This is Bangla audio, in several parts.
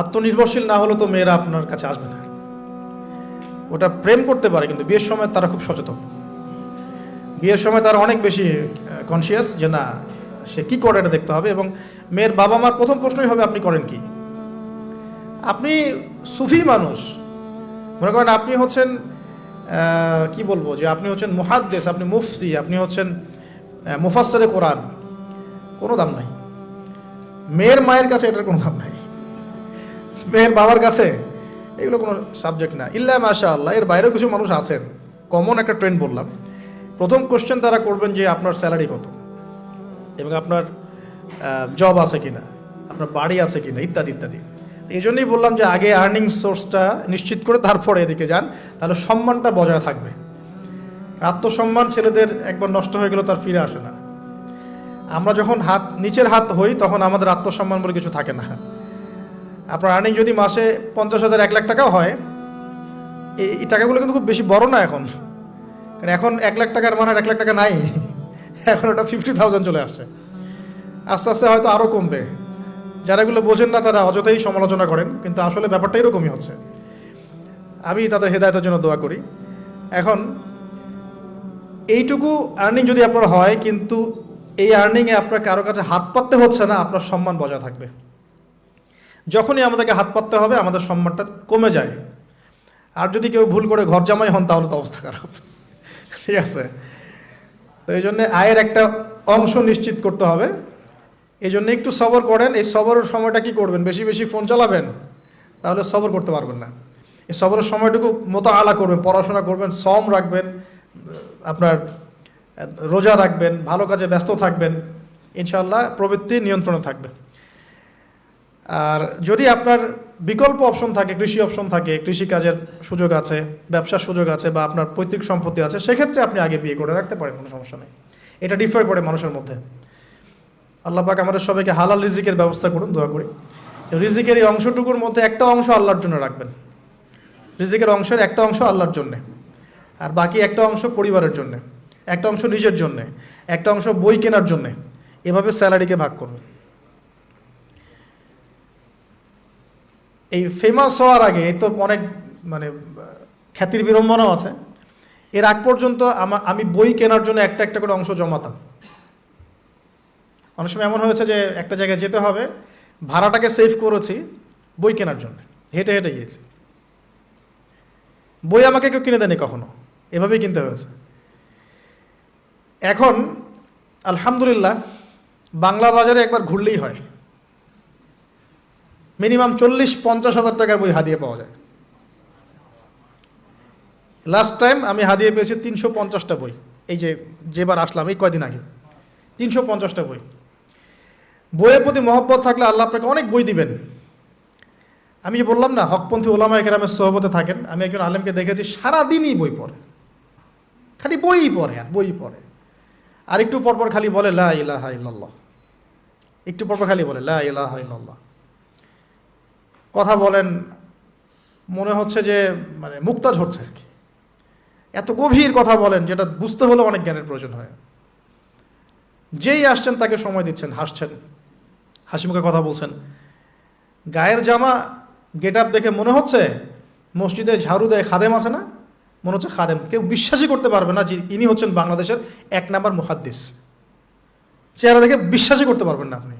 আত্মনির্ভরশীল না হলে তো মেয়েরা আপনার কাছে আসবে না। ওটা প্রেম করতে পারে কিন্তু বিয়ের সময় তারা খুব সচেতন। বিয়ের সময় তারা অনেক বেশি কনসিয়াস যে না সে কি করে এটা দেখতে হবে এবং মেয়ের বাবা মার প্রথম প্রশ্নই হবে আপনি করেন কি? আপনি সুফি মানুষ। মনে করেন আপনি হচ্ছেন কি বলব যে আপনি হচ্ছেন মুহাদ্দেস আপনি মুফতি আপনি হচ্ছেন আহ, কোরআন। কোনো দাম নাই। মেয়ের মায়ের কাছে এটার কোনো দাম নাই। মেয়ের বাবার কাছে? এগুলো কোনো সাবজেক্ট না। ইল্লা মাশা আল্লাহ এর বাইরেও কিছু মানুষ আছেন। কমন একটা ট্রেন্ড বললাম। প্রথম কোশ্চেন তারা করবেন যে আপনার স্যালারি কত? এবং আপনার জব আছে কিনা? আপনার বাড়ি আছে কিনা? ইত্যাদি ইত্যাদি। এই জন্যই বললাম যে আগে আর্নিং সোর্সটা নিশ্চিত করে তারপরে এদিকে যান। তাহলে সম্মানটা বজায় থাকবে। আত্মসম্মান ছেলেদের একবার নষ্ট হয়ে গেলে তার ফিরে আসে না। আমরা যখন হাত, নিচের হাত হই, তখন আমাদের আত্মসম্মান বলে কিছু থাকে না। আপনার আর্নিং যদি মাসে পঞ্চাশ হাজার, এক লাখ টাকাও হয় এই টাকাগুলো কিন্তু খুব বেশি বড় না এখন। কারণ এখন এক লাখ টাকার মানে এক লাখ টাকা নাই। এখন ওটা ফিফটি থাউজেন্ড চলে আসছে। আস্তে আস্তে হয়তো আরও কমবে। যারা এগুলো বোঝেন না, তারা অযথাই সমালোচনা করেন, কিন্তু আসলে ব্যাপারটা এরকমই হচ্ছে। আমি তাদের হেদায়তের জন্য দোয়া করি। এখন, এইটুকু আর্নিং যদি আপনার হয়, কিন্তু এই আর্নিংয়ে আপনার কারও কাছে হাত পাততে হচ্ছে না, আপনার সম্মান বজায় থাকবে। যখনই আমাদেরকে হাত পাততে হবে, আমাদের সম্মানটা কমে যায়। আর যদি কেউ ভুল করে ঘর জামাই হন, তাহলে তো অবস্থা খারাপ। ঠিক আছে? তো এই জন্যে আয়ের একটা অংশ নিশ্চিত করতে হবে। এই জন্য একটু সবর করেন। এই সবরের সময়টা কি করবেন? বেশি বেশি ফোন চালাবেন? তাহলে সবর করতে পারবেন না। এই সবরের সময়টুকু মতো আলা করবেন, পড়াশোনা করবেন সম রাখবেন, আপনার রোজা রাখবেন, ভালো কাজে ব্যস্ত থাকবেন। ইনশাল্লাহ প্রবৃত্তি নিয়ন্ত্রণে থাকবে। আর যদি আপনার বিকল্প অপশন থাকে, কৃষি অপশন থাকে, কৃষিকাজের সুযোগ আছে, ব্যবসার সুযোগ আছে বা আপনার পৈতৃক সম্পত্তি আছে, সেক্ষেত্রে আপনি আগে বিয়ে করে রাখতে পারেন, কোনো সমস্যা নেই। এটা ডিফার করে মানুষের মধ্যে। আল্লাহ পাক আমাদের সবাইকে হালাল রিজিকের ব্যবস্থা করুন, দোয়া করি। রিজিকের এই অংশটুকুর মধ্যে একটা অংশ আল্লাহর জন্য রাখবেন। রিজিকের অংশের একটা অংশ আল্লাহর জন্যে। আর বাকি একটা অংশ পরিবারের জন্যে। একটা অংশ নিজের জন্যে। একটা অংশ বই কেনার জন্যে। এভাবে স্যালারিকে ভাগ করবেন এই ফেমাস হওয়ার আগে, এই তো অনেক মানে খ্যাতির বিড়ম্বনাও আছে। এর আগ পর্যন্ত আমা- বই কেনার জন্য একটা একটা করে অংশ জমাতাম। অনেক সময় এমন হয়েছে যে, একটা জায়গায় যেতে হবে, ভাড়াটাকে সেভ করেছি, বই কেনার জন্য। হেঁটে হেঁটে গিয়েছি। বই আমাকে কেউ কিনে দেয়নি কখনো। এভাবেই কিনতে হয়েছে। এখন, আলহামদুলিল্লাহ, বাংলা বাজারে একবার ঘুরলেই হয়। মিনিমাম চল্লিশ, পঞ্চাশ হাজার টাকার বই হাদিয়ে পাওয়া যায়। লাস্ট টাইম আমি হাদিয়ে পেয়েছি তিনশো পঞ্চাশটা বই। এই যে যেবার আসলাম, এই কয়দিন আগে। তিনশো পঞ্চাশটা বই। বইয়ের প্রতি মহব্বত থাকলে আল্লাহ আপনাকে অনেক বই দিবেন। আমি যে বললাম না, হকপন্থী ওলামা একরামের সহবতে থাকেন। আমি একজন আলেমকে দেখেছি, সারাদিনই বই পড়ে। খালি বই পড়ে আর বই পড়ে। আর একটু পরপর খালি বলে, লা ইলাহা ইল্লাল্লাহ। একটু পরপর খালি বলে, লা ইলাহা ইল্লাল্লাহ। কথা বলেন, মনে হচ্ছে যে মানে মুক্তা ঝরছে আর কি। এত গভীর কথা বলেন যেটা বুঝতে হলে অনেক জ্ঞানের প্রয়োজন হয়। যেই আসছেন তাকে সময় দিচ্ছেন, হাসছেন। হাসি মুখে কথা বলছেন। গায়ের জামা গেট আপ দেখে মনে হচ্ছে মসজিদে ঝাড়ু দেয় খাদেম আছে না? মনে হচ্ছে খাদেম। কেউ বিশ্বাসই করতে পারবে না যে ইনি হচ্ছেন বাংলাদেশের এক নাম্বার মুহাদ্দিস। চেহারা দেখে বিশ্বাসই করতে পারবেন না আপনি।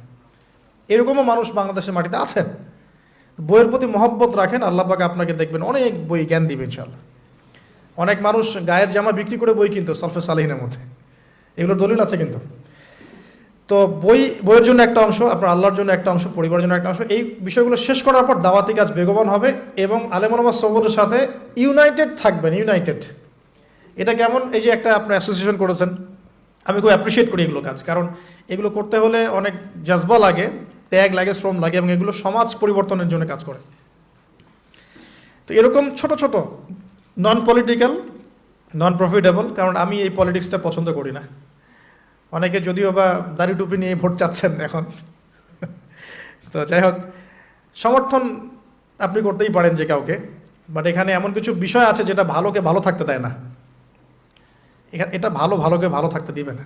এরকমও মানুষ বাংলাদেশের মাটিতে আছেন। বইয়ের প্রতি মহব্বত রাখেন, আল্লাহ পাকে আপনাকে দেখবেন অনেক বই জ্ঞান দিবে ইনশাল্লাহ অনেক মানুষ গায়ের জামা বিক্রি করে বই কিনতো সলফে সালিহিনের মধ্যে। এগুলোর দলিল আছে কিন্তু। তো বই, বইয়ের জন্য একটা অংশ, আপনার আল্লাহর জন্য একটা অংশ, পরিবারের জন্য একটা অংশ, এই বিষয়গুলো শেষ করার পর দাওয়াতি কাজ বেগবান হবে এবং আলেমনমা সবরের সাথে ইউনাইটেড থাকবেন, ইউনাইটেড। এটা কেমন? এই যে একটা আপনার অ্যাসোসিয়েশন করেছেন, আমি খুব অ্যাপ্রিসিয়েট করি এগুলো কাজ, কারণ এগুলো করতে হলে অনেক জাজবা লাগে। ত্যাগ, লাগে, শ্রম, লাগে এবং এগুলো সমাজ পরিবর্তনের জন্য কাজ করে। তো এরকম ছোট ছোট নন পলিটিক্যাল নন প্রফিটেবল কারণ আমি এই পলিটিক্সটা পছন্দ করি না। অনেকে যদিও বা দাড়ি টুপি নিয়ে ভোট চাচ্ছেন এখন। তো যাই হোক, সমর্থন আপনি করতেই পারেন যে কাউকে বাট এখানে এমন কিছু বিষয় আছে যেটা ভালোকে ভালো থাকতে দেয় না। এটা ভালো, ভালোকে ভালো থাকতে দিবে না।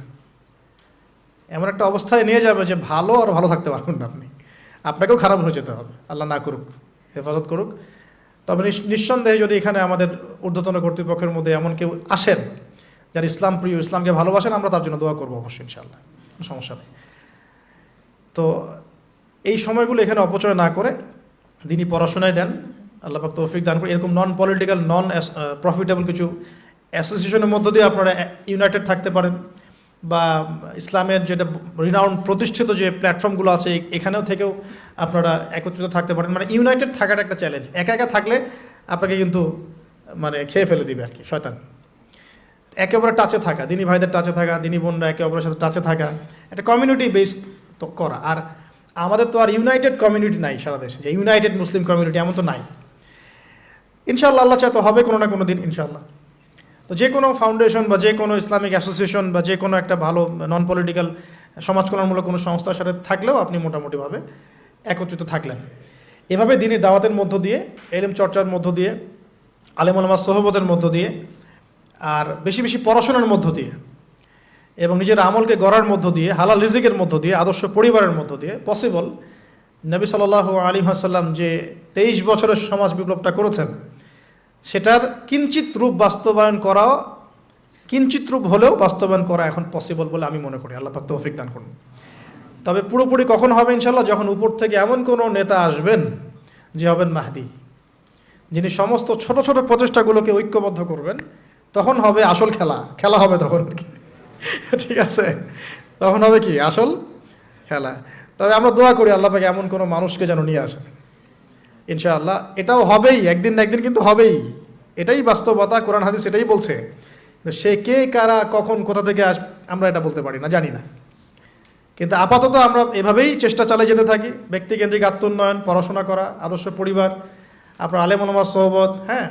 এমন একটা অবস্থায় নিয়ে যাবে যে ভালো আর ভালো থাকতে পারবেন না আপনি। আপনাকেও খারাপ হয়ে যেতে হবে। আল্লাহ না করুক, হেফাজত করুক। তবে নিঃসন্দেহে যদি এখানে আমাদের ঊর্ধ্বতন কর্তৃপক্ষের মধ্যে এমন কেউ আসেন যারা ইসলাম প্রিয়, ইসলামকে ভালোবাসেন, আমরা তার জন্য দোয়া করব অবশ্যই, ইনশাআল্লাহ। সমস্যা নেই। তো এই সময়গুলো এখানে অপচয় না করে দিনই পড়াশোনায় দেন, আল্লাহ পাক তৌফিক দান করে এরকম নন পলিটিক্যাল নন প্রফিটেবল কিছু অ্যাসোসিয়েশনের মধ্য দিয়ে আপনারা ইউনাইটেড থাকতে পারেন। বা ইসলামের যেটা রিনাউন্ড প্রতিষ্ঠিত যে প্ল্যাটফর্মগুলো আছে, এখানেও থেকেও আপনারা একত্রিত থাকতে পারেন। মানে ইউনাইটেড থাকাটা একটা চ্যালেঞ্জ একা একা থাকলে আপনাকে কিন্তু মানে খেয়ে ফেলে দিবে আর কি শয়তান। একে অপরের টাচে থাকা, দিনী ভাইদের টাচে থাকা, দিনী বোনরা একে অপরের সাথে টাচে থাকা, একটা কমিউনিটি বেস তো করা। আর আমাদের তো আর ইউনাইটেড কমিউনিটি নাই সারা দেশে। যে ইউনাইটেড মুসলিম কমিউনিটি এমন তো নাই। ইনশাআল্লাহ, আল্লাহ চায় তো হবে কোনো না কোনো দিন, ইনশাআল্লাহ। তো যে কোনো ফাউন্ডেশন বা যে কোনো ইসলামিক অ্যাসোসিয়েশন বা যে কোনো একটা ভালো নন পলিটিক্যাল সমাজ কল্যাণমূলক কোনো সংস্থার সাথে থাকলেও আপনি মোটামুটিভাবে একত্রিত থাকলেন। এভাবে দিনের দাওয়াতের মধ্য দিয়ে, এলেম চর্চার মধ্য দিয়ে, আলেম আলমার সহবতের মধ্য দিয়ে, আর বেশি বেশি পড়াশোনার মধ্য দিয়ে এবং নিজের আমলকে গড়ার মধ্য দিয়ে, হালাল রিজিকের মধ্য দিয়ে, আদর্শ পরিবারের মধ্য দিয়ে পসিবল নবী সাল্লাহ আলী হাসাল্লাম যে তেইশ বছরের সমাজ বিপ্লবটা করেছেন সেটার কিঞ্চিত রূপ বাস্তবায়ন করাও, কিঞ্চিত রূপ হলেও বাস্তবায়ন করা এখন পসিবল বলে আমি মনে করি। আল্লাহ পাক তৌফিক দান করুন। তবে পুরোপুরি কখন হবে ইনশাল্লাহ যখন উপর থেকে এমন কোনো নেতা আসবেন যে হবেন মাহদি, যিনি সমস্ত ছোট ছোট প্রচেষ্টাগুলোকে ঐক্যবদ্ধ করবেন, তখন হবে আসল খেলা। খেলা হবে তখন আর কি। ঠিক আছে? তখন হবে কি? আসল খেলা। তবে আমরা দোয়া করি আল্লাহ পাকে এমন কোনো মানুষকে যেন নিয়ে আসেন। ইনশাআল্লাহ, এটাও হবেই, একদিন না একদিন কিন্তু হবেই। এটাই বাস্তবতা, কোরআন, হাদিস এটাই বলছে। সে কে, কারা, কখন, কোথা থেকে আস, আমরা এটা বলতে পারি না, জানি না। কিন্তু আপাতত আমরা এভাবেই চেষ্টা চালিয়ে যেতে থাকি। ব্যক্তিকেন্দ্রিক আত্মোন্নয়ন, পড়াশোনা করা, আদর্শ পরিবার, আপনার আলেমনমাজ সহবত হ্যাঁ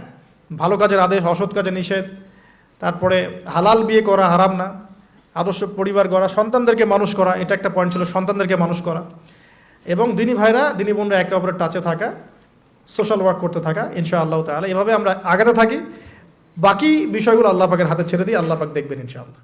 ভালো কাজের আদেশ, অসৎ কাজে নিষেধ, তারপরে হালাল বিয়ে করা হারাম না, আদর্শ পরিবার গড়া, সন্তানদেরকে মানুষ করা, এটা একটা পয়েন্ট ছিল, সন্তানদেরকে মানুষ করা। এবং দিনী ভাইরা, দিনী বোনরা একে অপরের টাচে থাকা। সোশ্যাল ওয়ার্ক করতে থাকা ইনশা আল্লাহ তাহলে এভাবে আমরা আগাতে থাকি। বাকি বিষয়গুলো আল্লাহ পাকের হাতে ছেড়ে দিই আল্লাহ পাক দেখবেন, ইনশাআল্লাহ।